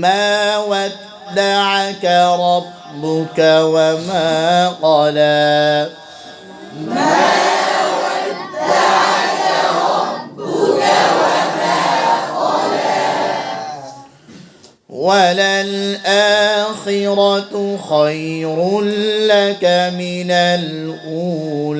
ما ودعك ربك وما قلى. وللآخرة خير لك من الأولى.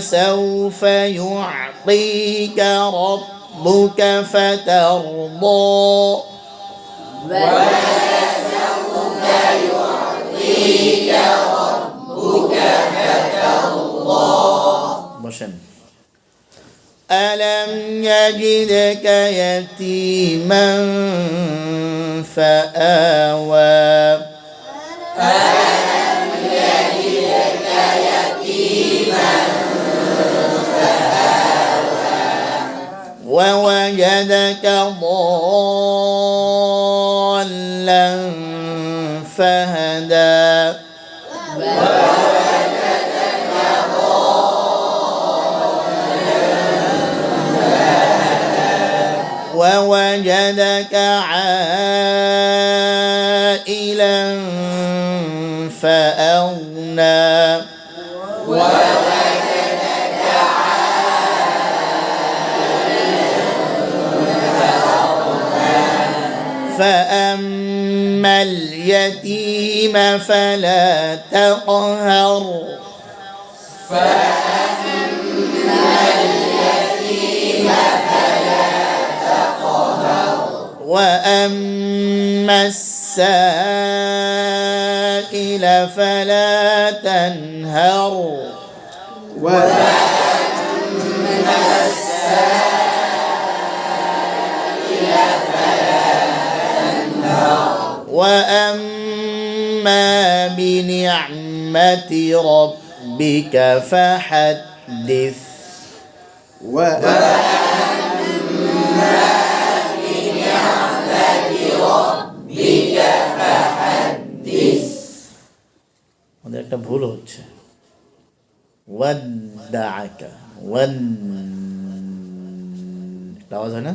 وسوف يعطيك ربك فترضى. وسوف يعطيك ربك فترضى ألم يجدك يتيما فآوى ووجدك ضالا فهدى. ووجدك عائلا فأغنى. فأما اليتيم فلا تقهر وأما السائل فلا تنهر وأما بنعمة ربك فحدث আমাদের একটা ভুল হচ্ছে ওয়াদ্দাআকা ওয়ান একটা আওয়াজ হয় না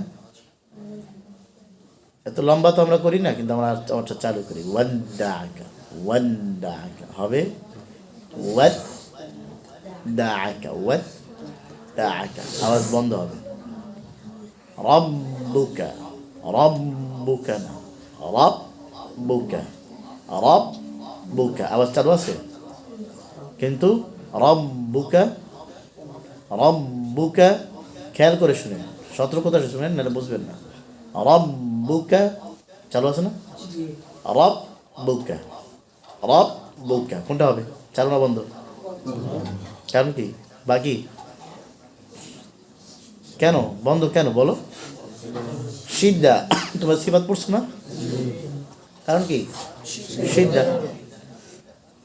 এত লম্বা তো আমরা করি না, কিন্তু আমরা আমারটা চালু করি। ওয়াদ্দাআকা ওয়াদ্দাআকা হবে? ওয়াদ দাআকা ওয়াদ দাআকা আওয়াজ বন্ধ হবে। রব্বুকা রব্বুকা না। রব্বুকা রব্বুকা। আওয়াজ চালু আছে? কিন্তু রব্বুকা রব্বুকা, খেয়াল করে শুনেন। সতর্কতা শুনেন, নাহলে বুঝবেন না। রব্বুকা চালু আছে না রব্বুকা রব্বুকা কোনটা হবে চালু না বন্ধ কারণ কি বাকি কেন বন্ধ কেন বলো সিদ্ধা তোমার সিফাত পড়ছো না কারণ কি সিদ্ধা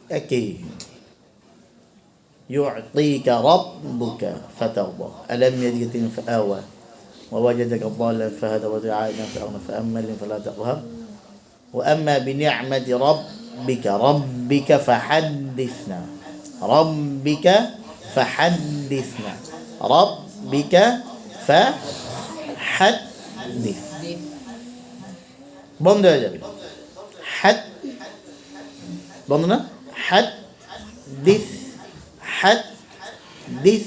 একই يعطيك ربك فترضى ألم يجدك فآوى ووجدك ضالا فهدى وجعلنا فأغنى فأما الذين فلا تقهر وأما بنعمة ربك ربك فحدثنا ربك فحدثنا ربك فحدث বন্ধ হয়ে যাবে হাত বন্ধ না হ্যাড দিস হ্যাড দিস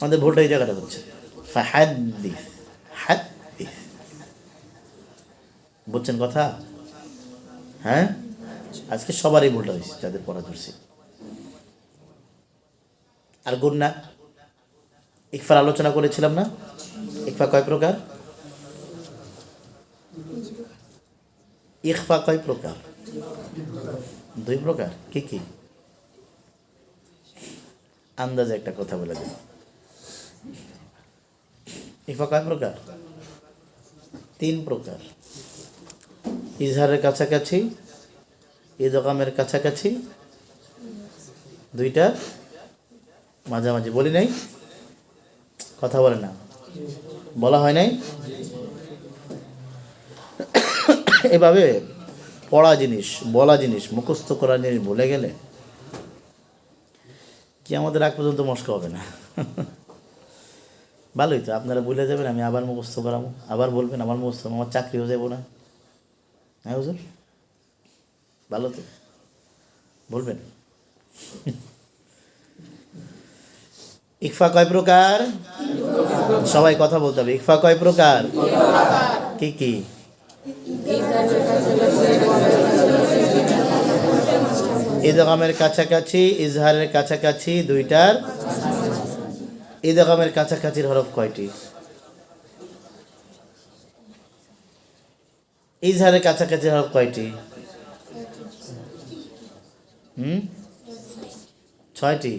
আমাদের ভুলটা এই জায়গাটা হচ্ছে ফাহাদ দিস হ্যাড দিস বুঝছেন কথা? হ্যাঁ? আজকে সবারই ভুলটা হয়েছে যাদের পড়া ধরছি। আর গুন্না ইকফার আলোচনা করেছিলাম না? ইকফা কয় প্রকার? ইকফা কয় প্রকার? দুই প্রকার? কি কি? আন্দাজে একটা কথা বলে দিন। ইকফা কয় প্রকার? তিন প্রকার। ইজহারের কাছাকাছি ইদগামের কাছাকাছি, দুইটা মাঝামাঝি। বলি নাই? কথা বলে না। বলা হয় নাই? এভাবে পড়া জিনিস, বলা জিনিস, মুখস্থ করা জিনিস ভুলে গেলে কি আমাদের আগ পর্যন্ত মস্ক হবে না? ভালোই তো, আপনারা বলে যাবেন, আমি আবার মুখস্থ করাবো, আবার বলবেন, আমার মুখস্থ, আমার চাকরি হয়ে যাব না। হ্যাঁ হুজুর? ভালো তো। বলবেন। ইকফা কয় প্রকার? সবাই কথা বলতে হবে। ইকফা কয় প্রকার? কি কি? ঈদগামের কাছাকাছি, ইজহারের কাছাকাছি দুইটার ঈদগামের কাছাকাছির হরফ কয়টি? ইজহারের কাছাকাছি হরফ কয়টি? হুম? ছয়টি।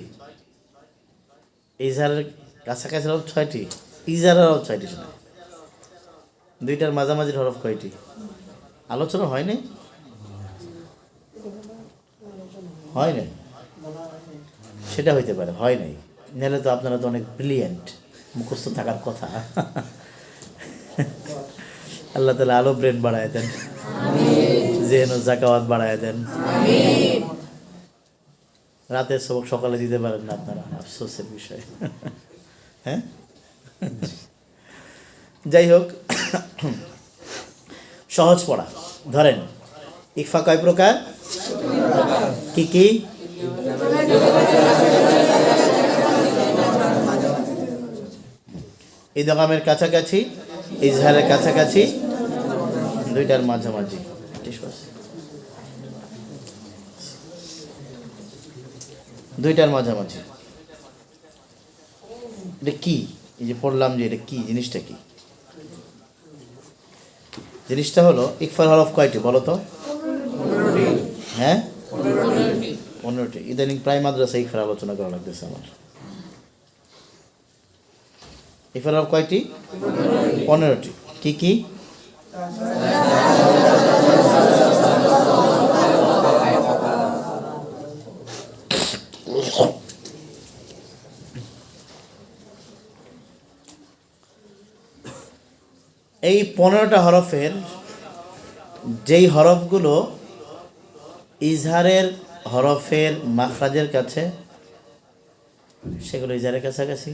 ইজহারের কাছাকাছি হরফ ছয়টি। ইজহারের হরফ ছয়টি দুইটার মাঝামাঝির হরফ কয়টি? আলোচনা হয়নি? হয় নাই সেটা হইতে পারে, হয় নাই। নাহলে তো আপনারা তো অনেক ব্রিলিয়েন্ট মুখস্থ থাকার কথা। আল্লাহ তালা আলো ব্রেন বাড়ায় দেন। জেহেন জাকাওয়াত বাড়ায় দেন। রাতের সবক সকালে দিতে পারেন না আপনারা, আফসোসের বিষয়। হ্যাঁ? যাই হোক, সহজ পড়া। ধরেন ইকফা কয় প্রকার, কি কি? ঈদগামের কাছাকাছি, ইজহারের কাছাকাছি, দুইটার মাঝামাঝি। দুইটার মাঝামাঝি। এটা কি? এই যে পড়লাম যে এটা কি, জিনিসটা কি? জিনিসটা হলো ইকফার হরফ কয়টি বলো তো? হ্যাঁ? পনেরোটি। ইদানিং প্রায় মাদ্রাসা ইকফার আলোচনা করা লাগতেছে আমার। হরফ কয়টি? পনেরোটি। কি কি? এই পনেরোটা হরফের যেই হরফগুলো ইজহারের হরফের মাখরাজের কাছে, সেগুলো ইজহারের কাছাকাছি।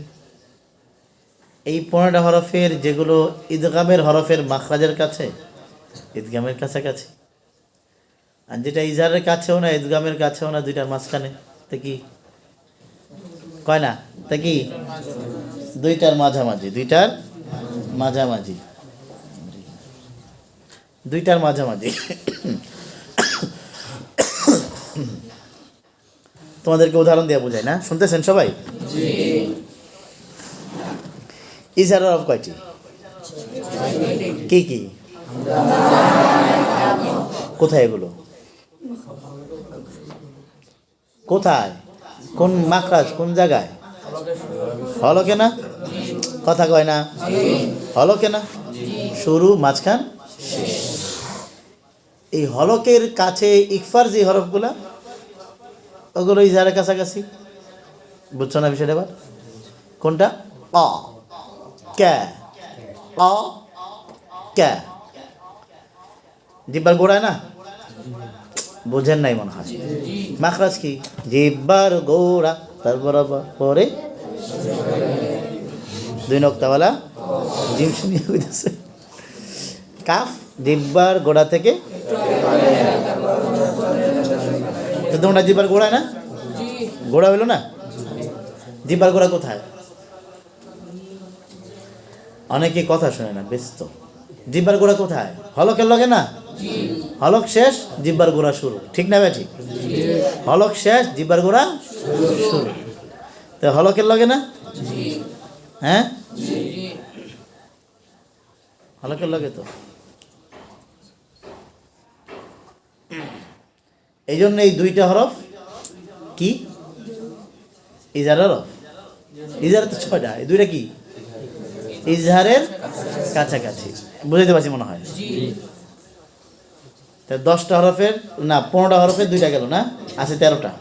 এই পনেরোটা হরফের যেগুলো ঈদগামের হরফের মাখরাজের কাছে ঈদগামের কাছাকাছি। আর যেটা ইজহারের কাছেও না ঈদগামের কাছেও না, দুইটার মাঝখানে। তা কি? কয় না? তা কি? দুইটার মাঝামাঝি দুইটার মাঝামাঝি। দুইটার মাঝামাঝি। তোমাদেরকে উদাহরণ দেওয়া বোঝায় না? শুনতেছেন সবাই? ইজার অফ কয়টি কি কি কোথায় এগুলো? কোথায়? কোন মাকরাজ কোন জায়গায়? হলো কেনা? কথা কয় না। হলো কেনা? শুরু, মাঝখান? এই হলকের কাছে ইকফার যে হরফগুলা ওগুলো ইজারের কাছাকাছি? বুঝছ না বিষয়টা এবার? কোনটা? অ। ক্যা অ ক্যা জিব্বার গোড়ায় না? বোঝেন নাই মনে হয়। মাখরাজ কি? জিব্বার গোড়া তারপর আবার পরে? দুই নক্তাওয়ালা জিম শুনিয়ে হইতেছে কাফ জিব্বার গোড়া থেকে? তোমরা জিব্বার গোড়ায় না? গোড়া হইল না? জিব্বার গোড়া কোথায়? অনেকে কথা শোনে না, ব্যস্ত। জিব্বার গোড়া কোথায়? হলকের লগে না? হলক শেষ, জিব্বার গোড়া শুরু। ঠিক না ভাই হলক শেষ, জিব্বার গোড়া শুরু। তো হলকের লগে না? হ্যাঁ? হলকের লগে তো। এই জন্য এই দুইটা হরফ কি? ইজার হরফ। ইজারের তো ছয়টা, এই দুইটা কি? ইজহারের কাছাকাছি। বুঝাইতে পারছি মনে হয়? তা দশটা হরফের না পনেরোটা হরফের দুইটা গেল না? আছে তেরোটা।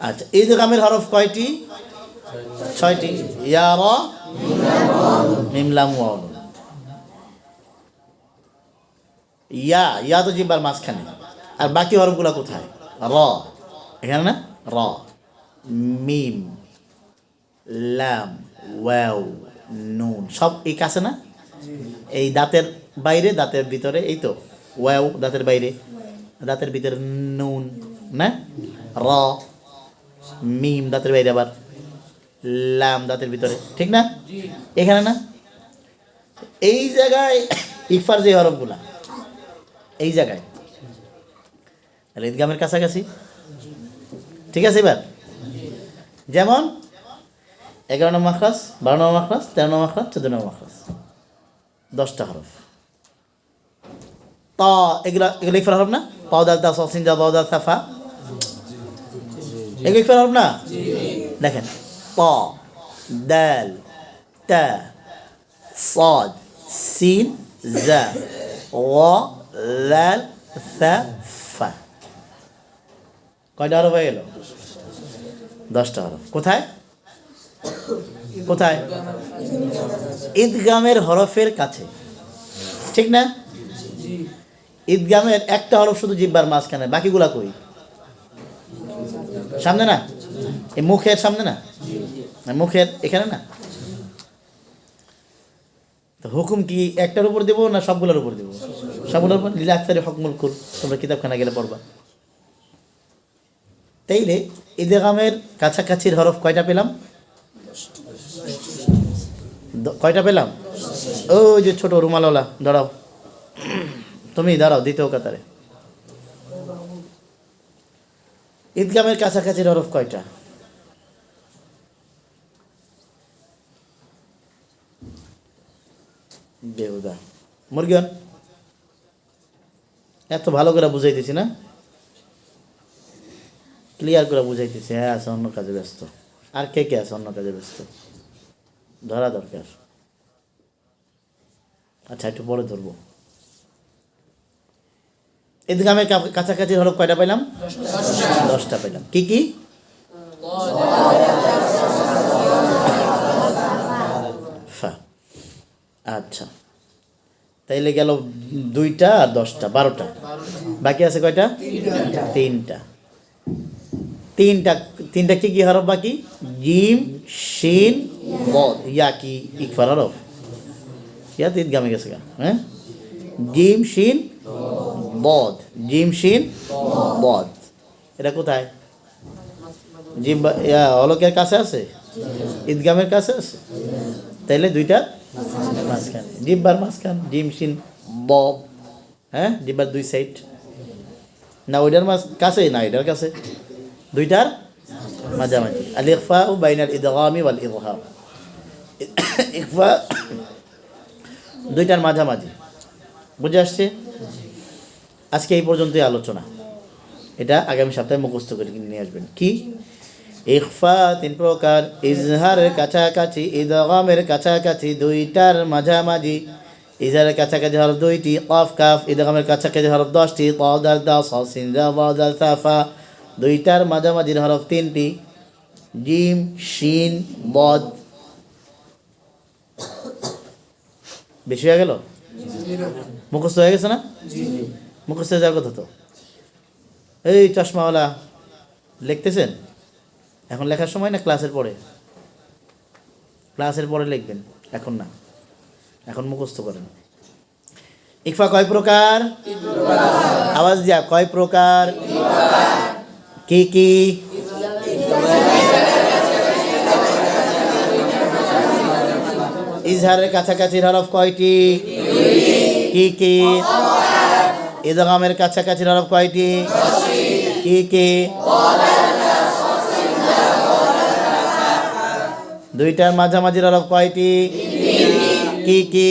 আচ্ছা ঈদগামের হরফ কয়টি? ছয়টি। ইয়া র মিমলাম ওয়াউন। ইয়া ইয়া তো জিব্বার মাঝখানে। আর বাকি হরফগুলো কোথায়? র। এখানে না? র। মিম। লাম, ওয়াও, নুন, সব এই কাছে না? এই দাঁতের বাইরে, দাঁতের ভিতরে, এই তো, ওয়াও, দাঁতের বাইরে, দাঁতের ভিতরে নুন, না? র, মিম, দাঁতের বাইরে আবার, লাম, দাঁতের ভিতরে, ঠিক না? এখানে না? এই জায়গায়, ইকফার যে হরফগুলা, এই জায়গায় তাহলে ঈদগামের কাছাকাছি, ঠিক আছে এবার? যেমন এগারো নম্বর মাখরাস বারো নম্বর মাখরাস তেরো নম্বর মাখরাস চোদ্দ নম্বর মাখরাস দশটা হরফ ত এগুলো এগুলো ইকফার হরফ না পাও দাল তা সসিন যা বাউ দাল সাফা এগুলো ইকফার হরফ না দেখেন প দাল তা صاد سين زا و লাল সা ফা কয়টা হরফ হয়ে গেল দশটা হরফ কোথায় কোথায়? ঈদগামের হরফের কাছে। ঠিক না? ঈদগামের একটা হরফ শুধু জিব্বার মাঝখানে, বাকিগুলা কই? সামনে না? এই মুখের সামনে না? মুখের এখানে না? তো হুকুম কি একটার উপর দেবো না সবগুলোর উপর দেবো? সবগুলোর উপর? লীলা আক্তারি হকমুল কুল, তোমরা কিতাবখানা গেলে পড়বা। তাইলে ঈদেগামের কাছাকাছির হরফ কয়টা পেলাম? কয়টা পেলাম? ওই যে ছোট রুমালওয়ালা, দাঁড়াও। তুমি দাঁড়াও, দ্বিতীয় কাতারে। ঈদগামের কাছাকাছি হরফ কয়টা? বেহুদা। মুরগিয়ন এত ভালো করে বুঝাইতেছি না? ক্লিয়ার করে বুঝাইতেছি। হ্যাঁ আছে, অন্য কাজে ব্যস্ত। আর কে কে আছে, অন্য কাজে ব্যস্ত? ধরা দরকার। আচ্ছা একটু পরে ধরবো। ঈদগামের কা- কাছাকাছি হরফ কয়টা পাইলাম? দশটা পাইলাম। কি কি? আচ্ছা। তাইলে গেল দুইটা আর দশটা, বারোটা। বাকি আছে কয়টা? তিনটা। তিনটা তিনটা কি কি হরফ বাকি? জিম, শিন, বদ। ইয়া কি ইকফার হরফ? ইয়া তো ঈদগামে গেছে হ্যাঁ? জিম, শিন, বদ। জিম, শিন, বদ। এটা কোথায়? জিম ইয়া অলকের কাছে আছে? ঈদগামের কাছে আছে? তাইলে দুইটা মাঝখানে। জিব্বার মাঝখান, জিম, শিন বব হ্যাঁ? জিব্বার দুই সাইড। না, ওইটার মাঝ কাছে না, এটার কাছে। দুইটার মাঝামাঝি। আল ইকফা ও বাইনাল ইদগামি ওয়াল ইদহার ইকফা দুইটার মাঝামাঝি। বুঝে আসছে? আজকে এই পর্যন্তই আলোচনা। এটা আগামী সপ্তাহে মুখস্থ করে নিয়ে আসবেন। কি? ইকফা তিন প্রকার। ইজহারের কাছাকাছি, ইদগামের কাছাকাছি দুইটার মাঝামাঝি। ইজহারের কাছাকাছি হরফ দুইটি কফ কাফ। ইদগামের কাছাকাছি হরফ দশটি। কদাল দা সিন দাল সাফা। দুইটার মাঝামাঝির হরফ তিনটি। জিম শিন বদ। বেশি হয়ে গেল? মুখস্থ হয়ে গেছে না? মুখস্থ হয়ে যাওয়ার কথা তো। এই চশমাওয়ালা লিখতেছেন? এখন লেখার সময় না ক্লাসের পরে? ক্লাসের পরে লিখবেন এখন না। এখন মুখস্থ করেন। ইকফা কয় প্রকার? আওয়াজ দিয়া কয় প্রকার? কি কি ইজহারের কাছাকাছি হরফ কয়টি? কি কি ইদগামের কাছাকাছি হরফ কয়টি? কি কি দুইটার মাঝামাঝি হরফ কয়টি? কি কি